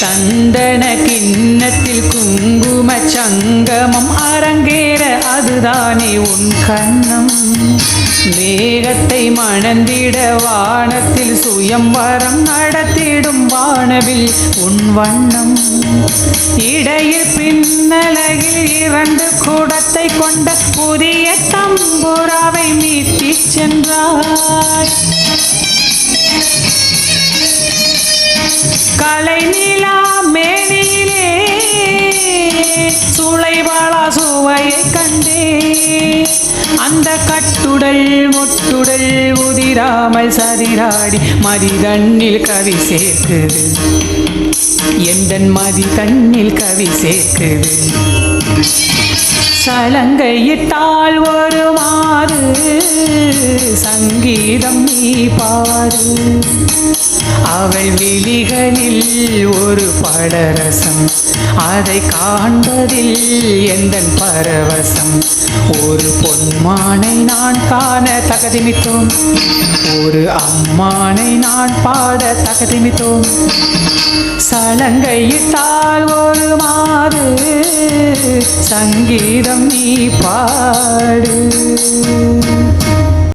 சந்தன கிண்ணத்தில் குங்கும சங்கமம். அரங்கேற அதுதானே உன் கண்ணம். வேகத்தை மணந்திட வானத்தில் சுயம் வரம் நடத்திடும் வானவில் உன் வண்ணம். இடையில் பின்னலகில் இரண்டு கூடத்தை கொண்ட புதிய தம்புராவை மீட்டிச் சென்றார். காலை நிலா மேனிலே சுளைவாளா சுவையை கண்டே. அந்த கட்டுடல் முட்டுடல் உதிராமல் சதிராடி மதி தண்ணில் கவி சேர்க்குது. எந்தன் மதி தண்ணில் கவி சேர்க்குது. சலங்கையிட்டால் ஒரு மாறு சங்கீதம் நீ பாடு. அவள் விழிகளில் ஒரு படரசம். அதை காண்பதில் எந்த பரவசம்? ஒரு பொன்மானை நான் காண தகதிமித்தோம். ஒரு அம்மானை நான் பாட தகதிமித்தோம். சலங்கையிட்டால் ஒரு மாறு. சங்கீதம் நீ பாடு.